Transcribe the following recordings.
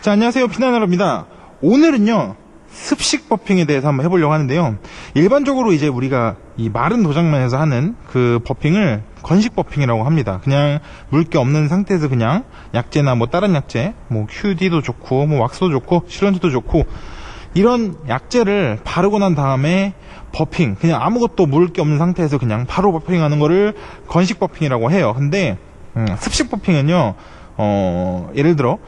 자, 안녕하세요. 피나나로입니다. 오늘은요, 습식 버핑에 대해서 한번 해보려고 하는데요. 일반적으로 이제 우리가 이 마른 도장면에서 하는 그 버핑을 건식 버핑이라고 합니다. 그냥 물기 없는 상태에서 그냥 약재나 뭐 다른 약재, 뭐 QD도 좋고, 뭐 왁스도 좋고, 실런트도 좋고, 이런 약재를 바르고 난 다음에 버핑, 그냥 아무것도 물기 없는 상태에서 그냥 바로 버핑하는 거를 건식 버핑이라고 해요. 근데, 음, 습식 버핑은요, 어, 예를 들어,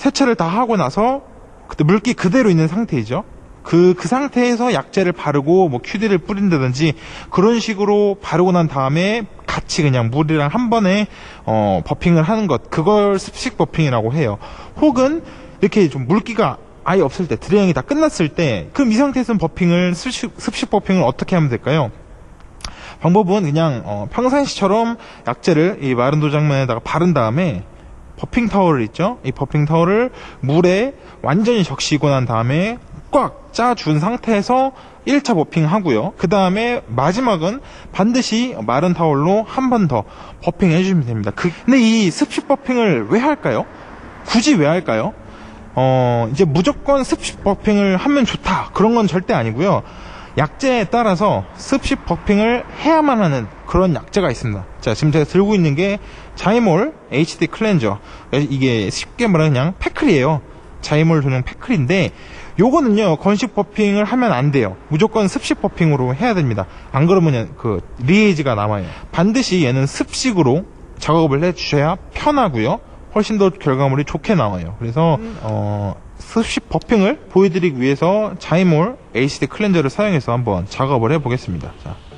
세차를 다 하고 나서 그때 물기 그대로 있는 상태이죠. 그, 그 상태에서 약재를 바르고 뭐 QD를 뿌린다든지 그런 식으로 바르고 난 다음에 같이 그냥 물이랑 한 번에 어, 버핑을 하는 것. 그걸 습식 버핑이라고 해요. 혹은 이렇게 좀 물기가 아예 없을 때, 드레잉이 다 끝났을 때, 그럼 이 상태에서는 버핑을, 습식, 습식 버핑을 어떻게 하면 될까요? 방법은 그냥 어, 평상시처럼 약재를 이 마른 도장면에다가 바른 다음에 버핑 타월을 있죠. 이 버핑 타월을 물에 완전히 적시고 난 다음에 꽉 짜준 상태에서 1차 버핑 하고요. 그 다음에 마지막은 반드시 마른 타월로 한 번 더 버핑 해주시면 됩니다. 그, 근데 이 습식 버핑을 왜 할까요? 굳이 왜 할까요? 어, 이제 무조건 습식 버핑을 하면 좋다. 그런 건 절대 아니고요. 약재에 따라서 습식 버핑을 해야만 하는 그런 약재가 있습니다. 자, 지금 제가 들고 있는 게 자이몰 HD 클렌저. 이게 쉽게 말하면 그냥 패클이에요. 자이몰 전용 패클인데 요거는요 건식 버핑을 하면 안 돼요 무조건 습식 버핑으로 해야 됩니다 안 그러면 그 리에이지가 남아요 반드시 얘는 습식으로 작업을 해 주셔야 편하고요 훨씬 더 결과물이 좋게 나와요 그래서 어 습식 버핑을 보여드리기 위해서 자이몰 HD 클렌저를 사용해서 한번 작업을 해 보겠습니다 자.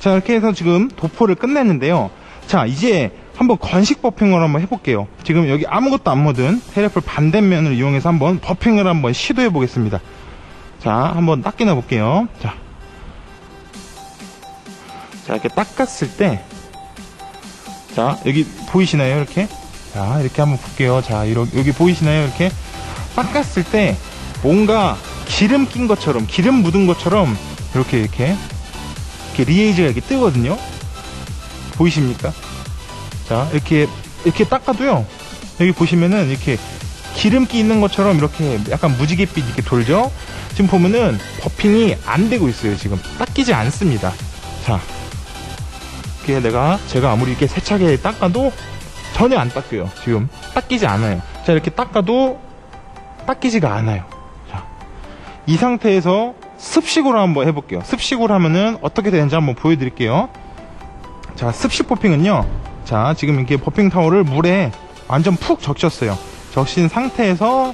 자 이렇게 해서 지금 도포를 끝냈는데요. 자 이제 한번 건식 버핑을 한번 해볼게요. 지금 여기 아무것도 안 묻은 테레플 반대면을 이용해서 한번 버핑을 한번 시도해 보겠습니다. 자 한번 닦이나 볼게요. 자, 자 이렇게 닦았을 때. 자 여기 보이시나요 이렇게? 자 이렇게 한번 볼게요. 자 이렇게 여기 보이시나요 이렇게? 닦았을 때 뭔가 기름 낀 것처럼 기름 묻은 것처럼 이렇게 이렇게 이렇게 리에이즈가 이렇게 뜨거든요. 보이십니까? 자, 이렇게, 이렇게 닦아도요. 여기 보시면은 이렇게 기름기 있는 것처럼 이렇게 약간 무지갯빛 이렇게 돌죠? 지금 보면은 버핑이 안 되고 있어요. 지금 닦이지 않습니다. 자, 이렇게 내가, 제가 아무리 이렇게 세차게 닦아도 전혀 안 닦여요. 지금 닦이지 않아요. 자, 이렇게 닦아도 닦이지가 않아요. 자, 이 상태에서 습식으로 한번 해볼게요. 습식으로 하면은 어떻게 되는지 한번 보여드릴게요. 자, 습식 버핑은요. 자, 지금 이렇게 버핑 타월을 물에 완전 푹 적셨어요. 적신 상태에서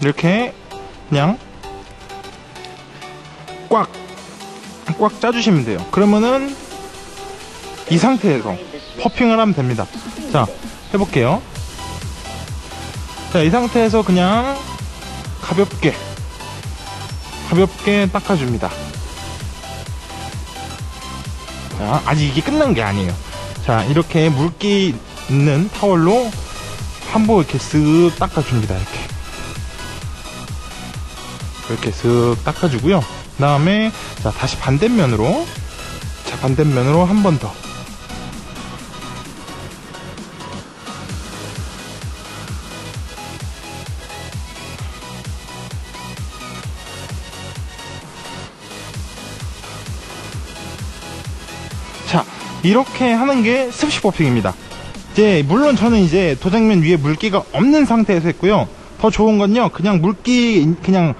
이렇게 그냥 꽉, 꽉 짜주시면 돼요. 그러면은 이 상태에서 퍼핑을 하면 됩니다. 자, 해볼게요. 자, 이 상태에서 그냥 가볍게 가볍게 닦아줍니다. 자, 아직 이게 끝난 게 아니에요. 자, 이렇게 물기 있는 타월로 한번 이렇게 쓱 닦아줍니다. 이렇게. 이렇게 쓱 닦아주고요. 그 다음에, 자, 다시 반대면으로. 자, 반대면으로 한 번 더. 이렇게 하는 게 습식 버핑입니다. 이제, 물론 저는 이제 도장면 위에 물기가 없는 상태에서 했고요. 더 좋은 건요, 그냥 물기, 그냥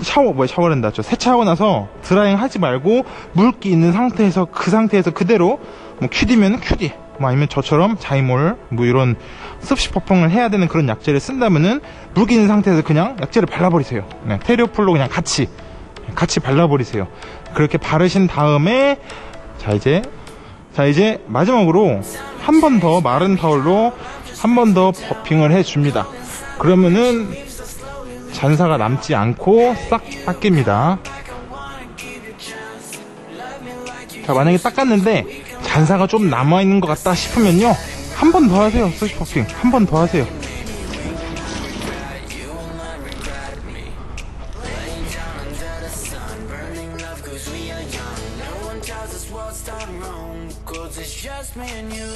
샤워 뭐야 샤워를 한다 죠 세차하고 나서 드라잉 하지 말고 물기 있는 상태에서 그 상태에서 그대로 뭐 큐디면 큐디 뭐 아니면 저처럼 자이몰 뭐 이런 습식 퍼펑을 해야 되는 그런 약재를 쓴다면은 물기 있는 상태에서 그냥 약재를 발라버리세요 네, 테리오풀로 그냥 같이 같이 발라버리세요 그렇게 바르신 다음에 자 이제 자 이제 마지막으로 한 번 더 마른 타올로 한 번 더 버핑을 해줍니다 그러면은 잔사가 남지 않고 싹 닦입니다. 자, 만약에 닦았는데 잔사가 좀 남아있는 것 같다 싶으면요. 한 번 더 하세요. 스시 퍼핑. 한 번 더 하세요. Cause it's just me and you.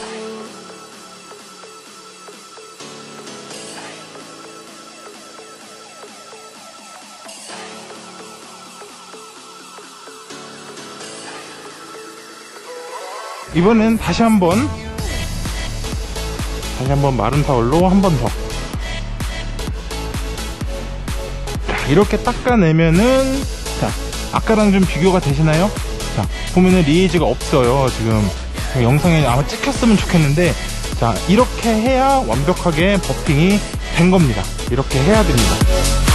이번엔 다시 한번 다시 한번 마른 타올로 한 번 더. 자, 이렇게 닦아내면은 자, 아까랑 좀 비교가 되시나요? 자, 보면은 리에이지가 없어요. 지금 영상에 아마 찍혔으면 좋겠는데 자, 이렇게 해야 완벽하게 버핑이 된 겁니다. 이렇게 해야 됩니다.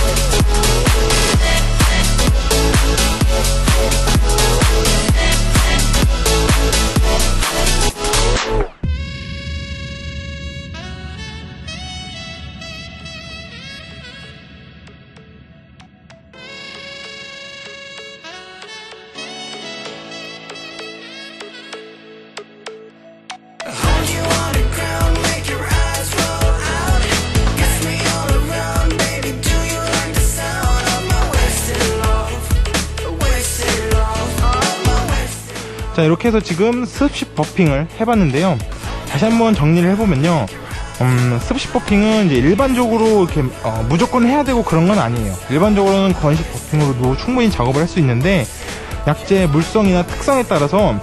자 이렇게 해서 지금 습식 버핑을 해봤는데요 다시 한번 정리를 해보면요 음, 습식 버핑은 이제 일반적으로 이렇게 어, 무조건 해야 되고 그런 건 아니에요 일반적으로는 건식 버핑으로도 충분히 작업을 할 수 있는데 약재 물성이나 특성에 따라서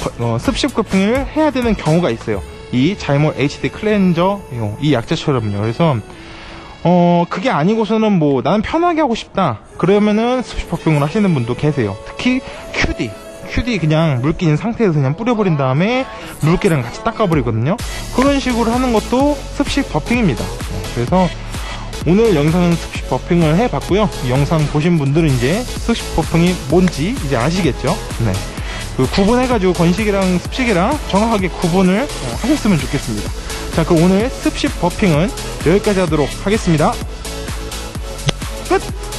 거- 어, 습식 버핑을 해야 되는 경우가 있어요 이 자이몰 HD 클렌저 이 약재처럼요 그래서 어, 그게 아니고서는 뭐, 나는 편하게 하고 싶다. 그러면은 습식 퍼핑을 하시는 분도 계세요. 특히 큐디. 큐디 그냥 물기 있는 상태에서 그냥 뿌려버린 다음에 물기랑 같이 닦아버리거든요. 그런 식으로 하는 것도 습식 버핑입니다. 네, 그래서 오늘 영상은 습식 버핑을 해봤고요. 이 영상 보신 분들은 이제 습식 버핑이 뭔지 이제 아시겠죠? 네. 그 구분해가지고 건식이랑 습식이랑 정확하게 구분을 어, 하셨으면 좋겠습니다. 자, 그럼 오늘 습식 버핑은 여기까지 하도록 하겠습니다. 끝!